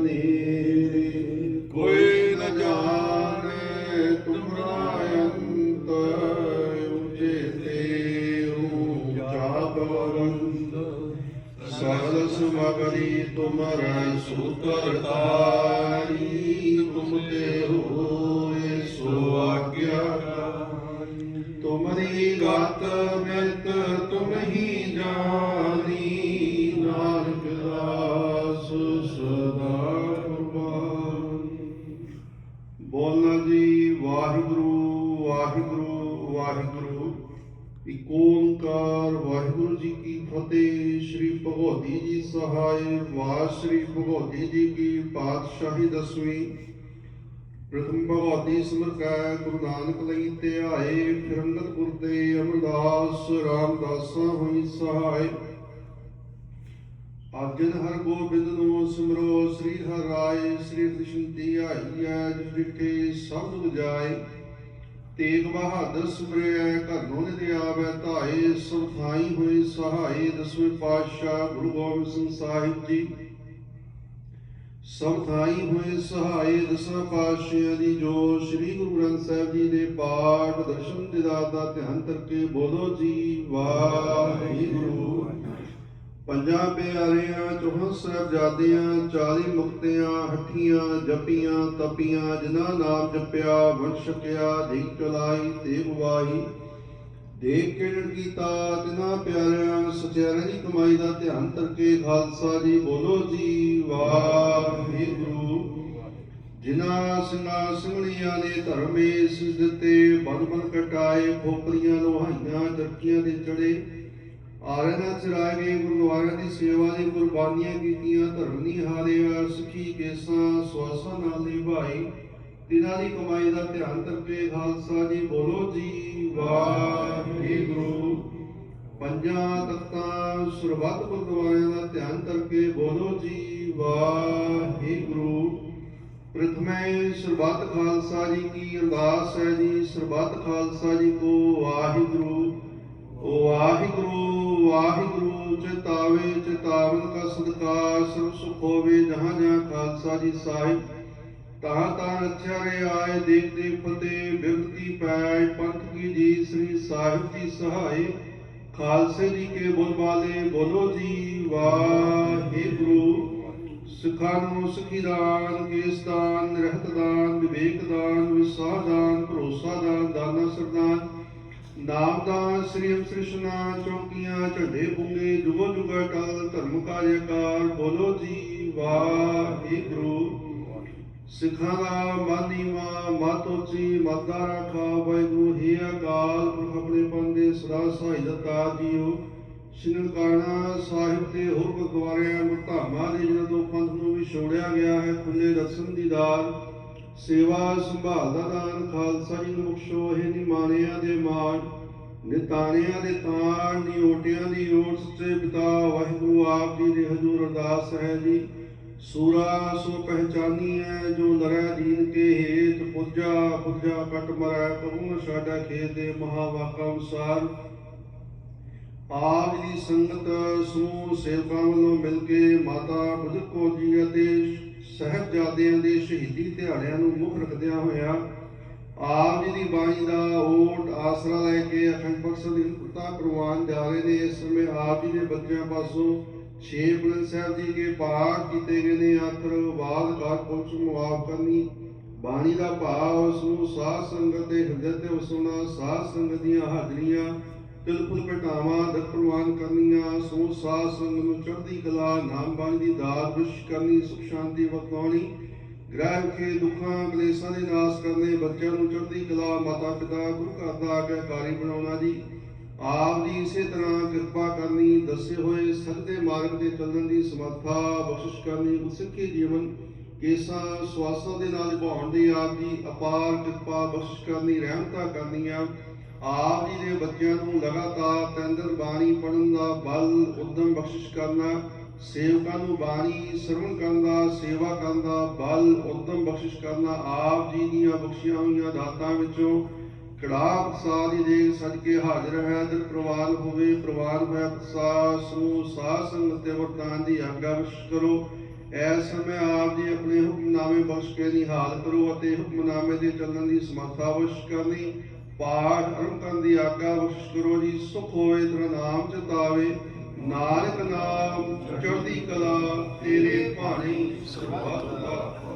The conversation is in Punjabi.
ਹਨੇਰੇ ਕੋਈ ਨ ਜਾਣੇ ਤੁਮਰਾ ਅੰਤ ਉਜੇ ਤੇ ਊਚਾ ਬਵੰਦ ਸਗਲ ਸਮਗਰੀ ਤੁਮਰੈ ਸੂਤਰ ਵਾਹਿਗੁਰੂ ਵਾਹਿਗੁਰੂ ਓੰਕਾਰ ਵਾਹਿਗੁਰੂ ਜੀ ਕੀ ਫਤਿਹ, ਸ੍ਰੀ ਭਗਵਤੀ ਜੀ ਸਹਾਇ ਵਾਹ ਸ੍ਰੀ ਭਗਵਤੀ ਜੀ ਕੀ ਪਾਤਸ਼ਾਹੀ ਦਸਵੀਂ। ਪ੍ਰਥਮ ਭਗਵਤੀ ਸਿਮਰਕੈ ਗੁਰੂ ਨਾਨਕ ਲਈ ਧਿਆਏ ਫਿਰ ਗੁਰ ਦੇ ਅਮਰਦਾਸ ਰਾਮਦਾਸਾਂ ਹੋਈ ਸਹਾਇ। ਅਰਜਨ ਹਰ ਗੋਬਿੰਦ ਨੂੰ ਸਿਮਰੋ, ਸ੍ਰੀ ਹਰਿ ਰਾਏ, ਸ੍ਰੀ ਕ੍ਰਿਸ਼ਨ ਦੀ ਆਈਐ ਜਿਸ ਵਿਖੇ ਸਭ ਦੁਖ ਜਾਏ ਤੇਗ ਬਹਾਦਰ ਸਿਮਰਿਐ ਘਰੋਂ ਨਿਤ ਆਵੈ, ਧਾਏ, ਸਭ ਹੋਏ ਸਹਾਈ ਦਸਵੇਂ ਪਾਤਸ਼ਾਹ ਗੁਰੂ ਗੋਬਿੰਦ ਸਿੰਘ ਸਾਹਿਬ ਜੀ। ਸਭ ਹੋਏ ਸਹਾਈ ਦਸਾਂ ਪਾਤਸ਼ਾਹਾਂ ਦੀ ਜੋ ਸ੍ਰੀ ਗੁਰੂ ਗ੍ਰੰਥ ਸਾਹਿਬ ਜੀ ਦੇ ਪਾਠ, ਦਰਸ਼ਨ ਦਿਦਾਰ ਦਾ ਧਿਆਨ ਕਰਕੇ ਬੋਲੋ ਜੀ, ਵਾਹਿਗੁਰੂ। ਪੰਜਾਂ ਪਿਆਰਿਆਂ ਚੌਹਾਂ ਸਾਹਿਬਜ਼ਾਦਿਆਂ 40 ਮੁਕਤਿਆਂ, ਹੱਠੀਆਂ, ਜਪੀਆਂ, ਤਪੀਆਂ, ਜਿਨ੍ਹਾਂ ਨਾਮ ਜਪਿਆ, ਵੰਸ਼ ਛਕਿਆ ਦੇਖ ਚਲਾਈ ਤੇ ਗਵਾਹੀ ਦੇਖ ਕੇ ਕੀਤਾ, ਤਿਨਾਂ ਪਿਆਰਿਆਂ ਸਚਿਆਰਿਆਂ ਦੀ ਕਮਾਈ ਦਾ ਧਿਆਨ ਕਰਕੇ ਖਾਲਸਾ ਜੀ ਬੋਲੋ ਜੀ, ਵਾਹਿਗੁਰੂ। ਜਿਨ੍ਹਾਂ ਸਿੰਘਾਂ ਸਿੰਘਣੀਆਂ ਨੇ ਧਰਮੇ ਸਿਸ ਦਿੱਤੇ ਬਨ ਬਨ ਕਟਾਏ ਖੋਪਰੀਆਂ ਲੋਹਾਈਆਂ ਚਰਕੀਆਂ ਤੇ ਚੜੇ ਆਰਨਾ ਚਰਾਏ ਗੁਰਦੁਆਰਿਆਂ ਦੀ ਸੇਵਾ ਦੀ ਕੁਰਬਾਨੀਆਂ ਕੀਤੀਆਂ, ਧਰਮ ਨਹੀਂ ਹਾਰਿਆ ਸਿੱਖੀ ਕੇਸਾਂ, ਸਵਾਸਾਂ ਨਾਲ ਨਿਭਾਈ। ਤਿਨਾਂ ਦੀ ਕਮਾਈ ਦਾ ਧਿਆਨ ਕਰਕੇ ਖਾਲਸਾ ਜੀ ਬੋਲੋ ਜੀ, ਵਾਹਿਗੁਰੂ। ਪੰਜਾਂ ਤਖਤਾਂ ਸਰਬੱਤ ਗੁਰਦੁਆਰਿਆਂ ਦਾ ਧਿਆਨ ਕਰਕੇ ਬੋਲੋ ਜੀ, ਵਾਹਿਗੁਰੂ। ਪ੍ਰਥਮੇ ਸਰਬੱਤ ਖਾਲਸਾ ਜੀ ਕੀ ਅਰਦਾਸ ਹੈ ਜੀ, ਸਰਬੱਤ ਖਾਲਸਾ ਜੀ ਕੋ ਵਾਹਿਗੁਰੂ। ਵਾਹਿਗੁਰੂ ਵਾਹਿਗੁਰੂ, ਚਿਤਾਵੇ, ਚਿਤਾਵਨ ਕਾ ਸਦਕਾ ਸਰਬ ਸੁਖ ਹੋਵੇ, ਜਹਾਂ ਜਹਾਂ ਖਾਲਸਾ ਜੀ ਸਾਹਿਬ। ਤਾਂ ਤਾਂ ਅੱਛਾ ਰੇ ਆਏ, ਦੇਖ ਦੇਖ ਫਤਿਹ ਬਿਰਤੀ ਪੈ, ਪੰਥ ਕੀ ਜੀ, ਸ੍ਰੀ ਸਾਹਿਬ ਜੀ ਸਹਾਈ ਖਾਲਸੇ ਜੀ ਕੇ ਬੋਲਬਾਲੇ ਬੋਲੋ ਜੀ, ਵਾਹਿਗੁਰੂ। ਸਿਖਾਂ ਨੂੰ ਸਿੱਖੀ ਦਾਨ ਕੇਸਦਾਨ ਰਹਿਤ ਦਾਨ ਵਿਵੇਕ ਦਾਨ ਵਿਸਾਹ ਦਾਨ ਭਰੋਸਾ ਦਾਨ ਦਾਨਾ ਸਰਦਾਨ। ਨਾਮਦਾਨ ਸ੍ਰੀ ਹਰਿ ਚੌਕੀਆਂ, ਝੰਡੇ ਪੁੰਗੇ ਜੁਗੋ ਜੁਗਾ ਟਲ, ਧਰਮ ਕਾਰਜਕਾਰ ਬੋਲੋ ਜੀ ਵਾਹਿਗੁਰੂ। ਸਿੱਖਾਂ ਦਾ ਮਾਨੀਵਾ ਮਾਤੋਚੀ ਮਾਤਾ ਰਾਖਾ, ਵਾਹਿਗੁਰੂ, ਹੀ ਅਕਾਲ ਪੁਰਖ ਆਪਣੇ ਪੰਦੇ ਸਦਾ ਸਹਾਈ ਦਤਾ ਜੀਓ। ਸ਼ਿਨਕਾਣਾ ਸਾਹਿਬ ਤੇ ਹੋਰ ਗੁਰਦੁਆਰਿਆਂ ਮੁਤਾਮਾ ਦੇ ਜਦੋਂ ਪੰਥ ਨੂੰ ਵੀ ਛੋੜਿਆ ਗਿਆ ਹੈ, ਖੁੱਲੇ ਦਰਸ਼ਨ ਦੀਦਾਰ ਸੇਵਾ ਸੰਭਾਲ ਦਾ ਦਾਨ, ਖਾਲਸਾ ਜੀ ਨੂੰ ਬਖਸ਼ੋ, ਇਹ ਨਿਮਾਣਿਆਂ ਦੇ ਮਾਣ, ਨਿਤਾਣਿਆਂ ਦੇ ਤਾਣ ਨਿਓਟਿਆਂ ਦੀ ਓਟ, ਸੱਚੇ ਪਿਤਾ ਵਾਹਿਗੁਰੂ ਆਪ ਜੀ ਦੇ ਹਜ਼ੂਰ ਅਰਦਾਸ ਹੈ ਜੀ। ਸੂਰਾ ਸੋ ਪਹਿਚਾਨੀ ਹੈ ਜੋ ਨਰੈ ਦੀਨ ਕੇ ਹੇਤ ਪੁੱਜਾ ਪੁੱਜਾ ਕਟ ਮਰੈ ਕਬੂਨ ਸਾਡਾ ਖੇਤ ਦੇ ਮਹਾਵਾਕਾ ਅਨੁਸਾਰ। ਆਪ ਦੀ ਸੰਗਤ ਸਮੂਹ ਸੇਵਕਾਂ ਵੱਲੋਂ ਮਿਲ ਕੇ ਮਾਤਾ ਬੁਝਕ ਕੌਰ ਜੀ ਅਤੇ ਸਹਿਬਜ਼ਾਦਿਆਂ ਦੇ ਸ਼ਹੀਦੀ ਦਿਹਾੜਿਆਂ ਨੂੰ ਮੁੱਖ ਰੱਖਦਿਆਂ ਹੋਇਆ ਆਪ ਜੀ ਦੀ ਬਾਣੀ ਦਾ ਓਟ ਆਸਰਾ ਲੈ ਕੇ ਅਖੰਡ ਬਖਸ਼ ਦੀ ਪ੍ਰਵਾਨ ਜਾ ਰਹੇ ਨੇ। ਇਸ ਸਮੇਂ ਆਪ ਜੀ ਦੇ ਬੱਚਿਆਂ ਪਾਸੋਂ ਛੇ ਬੁਲੰਦ ਸਾਹਿਬ ਜੀ ਕੇ ਪਾਠ ਕੀਤੇ ਗਏ ਨੇ। ਆਖਰ ਬਾਦ ਕਾਰ ਪੁਰਸ਼ ਮੁਆਫ ਕਰਨੀ। ਬਾਣੀ ਦਾ ਭਾਵ ਉਸ ਨੂੰ ਸਾਧ ਸੰਗਤ ਦੇ ਹਿਰਦੇ ਤੇ ਵਸਣਾ ਸਾਧ ਸੰਗਤ ਦੀਆਂ ਹਾਜ਼ਰੀਆਂ ਬਿਲਕੁਲ ਘਟਾਵਾਂ ਦਰ ਕਰਨੀਆਂ ਸੋ ਸਾਧ ਸੰਗਤ ਨੂੰ ਚੜ੍ਹਦੀ ਕਲਾ, ਨਾਮ ਬਾਣੀ ਦੀ ਦਾਤ ਵਿਸ਼ ਕਰਨੀ, ਸੁਖ ਸ਼ਾਂਤੀ ਵਰਤਾਉਣੀ, ਗ੍ਰਹਿ ਕੇ ਦੁੱਖਾਂ, ਕਲੇਸ਼ਾਂ ਦੇ ਨਾਸ ਕਰਨੇ, ਬੱਚਿਆਂ ਨੂੰ ਚੜ੍ਹਦੀ ਕਲਾ ਮਾਤਾ ਪਿਤਾ ਗੁਰੂ ਘਰ ਦਾ ਆਗਿਆਕਾਰੀ ਬਣਾਉਣਾ ਜੀ। ਆਪ ਦੀ ਇਸੇ ਤਰ੍ਹਾਂ ਕਿਰਪਾ ਕਰਨੀ, ਦੱਸੇ ਹੋਏ ਸੱਦੇ ਮਾਰਗ ਤੇ ਚੱਲਣ ਦੀ ਸਮਰੱਥਾ ਬਖਸ਼ਿਸ਼ ਕਰਨੀ ਗੁਰਸਿੱਖੀ ਜੀਵਨ ਕੇਸਾਂ, ਸਵਾਸਾਂ ਦੇ ਨਾਲ ਨਿਭਾਉਣ ਦੀ ਆਪ ਦੀ ਅਪਾਰ ਕਿਰਪਾ ਬਖਸ਼ਿਸ਼ ਕਰਨੀ, ਰਹਿਮਤਾਂ ਕਰਨੀਆਂ ਆਪ ਜੀ ਦੇ ਬੱਚਿਆਂ ਨੂੰ ਲਗਾਤਾਰ ਤੰਦਰ ਬਾਣੀ ਪੜਨ ਦਾ ਬਲ, ਉਦਮ ਬਖਸ਼ਿਸ਼ ਕਰਨਾ, ਸੇਵਕਾਂ ਨੂੰ ਬਾਣੀ ਸਰਵਣ ਕਰਨ ਦਾ, ਸੇਵਾ ਕਰਨ ਦਾ ਬਲ, ਉਦਮ ਬਖਸ਼ਿਸ਼ ਕਰਨਾ, ਆਪ ਜੀ ਦੀਆਂ ਬਖਸ਼ੀਆਂ ਹੋਈਆਂ ਦਾਤਾਂ ਵਿੱਚੋਂ ਕੜਾ ਪ੍ਰਸਾਦ ਦੀ ਦੇ ਸਦਕੇ ਹਾਜ਼ਰ ਹੈ ਦਿਲ ਪ੍ਰਵਾਨ ਹੋਵੇ ਪ੍ਰਵਾਨ ਹੋਇਆ ਪ੍ਰਸਾਦ ਸਮੂਹ ਸਾਧ ਸੰਗਤ ਤੇ ਵਰਤਾਨ ਦੀ ਆਗਿਆ ਬਖਸ਼ ਕਰੋ। ਐਸ ਸਮੇਂ ਆਪ ਜੀ ਆਪਣੇ ਹੁਕਮਨਾਮੇ ਬਖਸ਼ ਕੇ ਨਿਹਾਲ ਕਰੋ ਅਤੇ ਹੁਕਮਨਾਮੇ ਦੇ ਚੱਲਣ ਦੀ ਸਮਰੱਥਾ ਬਖਸ਼ ਕਰਨੀ ਪਾਠ ਆਰੰਭ ਕਰਨ ਦੀ ਆਗਿਆ ਬਖਸ਼ ਕਰੋ ਜੀ। ਸੁਖ ਹੋਵੇ ਤੇਰਾ ਨਾਮ ਚਿਤਾਵੇ ਨਾਨਕ ਨਾਮ ਚੜ੍ਹਦੀ ਕਲਾ ਤੇਰੇ ਭਾਣੇ ਸਰਬੱਤ ਦਾ।